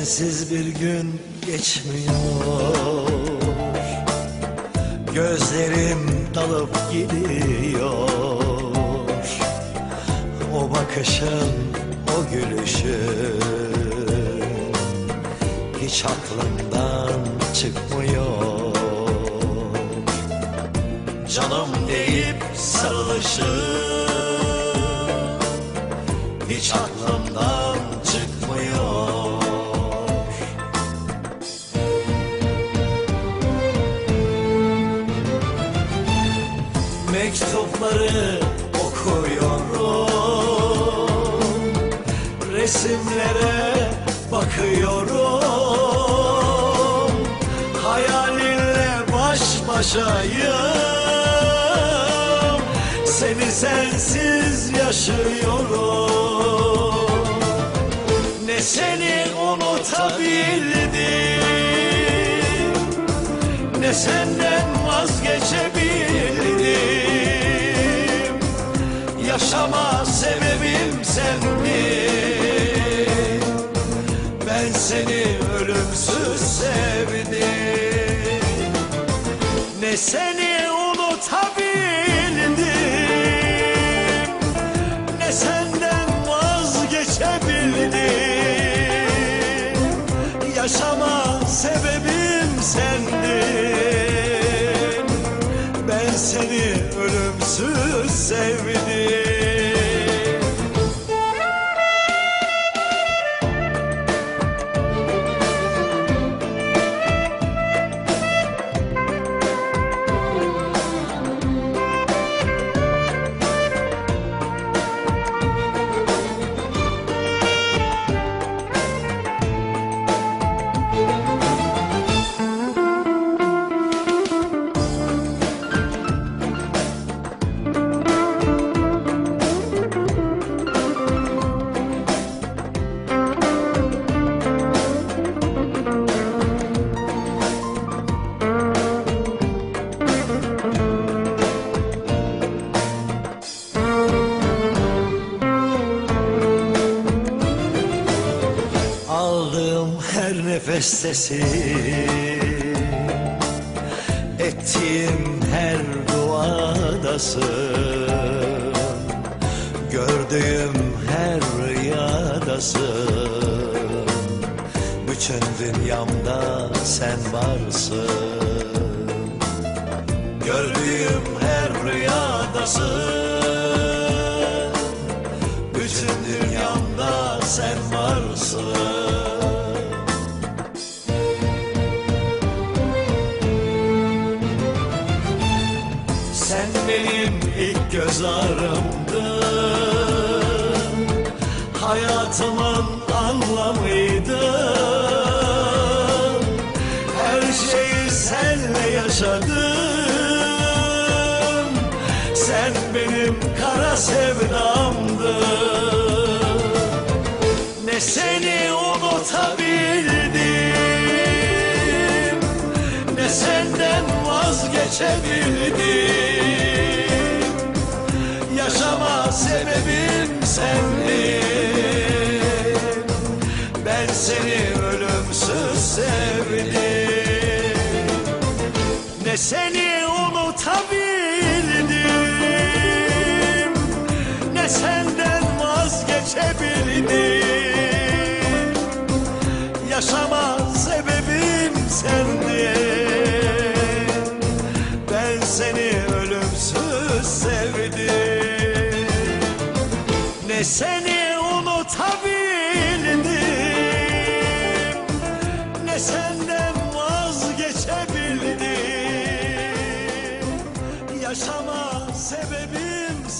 Sensiz bir gün geçmiyor. Gözlerim dalıp gidiyor. O bakışın, o gülüşün Hiç aklımdan çıkmıyor. Canım deyip sarılışın Hiç aklımdan Mektupları okuyorum. Resimlere bakıyorum. Hayalinle baş başayım. Seni sensiz yaşıyorum. Ne seni unutabildim Ne senden vazgeçebildim Yaşama sebebim sendin Ben seni ölümsüz sevdim. Ne seni unutabildim Ne senden vazgeçebildim. Yaşama sebebim sendin Ben seni ölümsüz sevdim Aldığım her nefeste sesin Ettiğim her duadasın Gördüğüm her rüyadasın Bütün dünyamda sen varsın. Gördüğüm her rüyadasın ağrımdın Hayatımın anlamıydın Her şeyi senle yaşadım. Sen benim kara sevdamdın Ne seni unutabildim Ne senden vazgeçebildim sendin Ben seni ölümsüz sevdim. Ne seni unutabildim Ne senden vazgeçebildim. Yaşama sebebim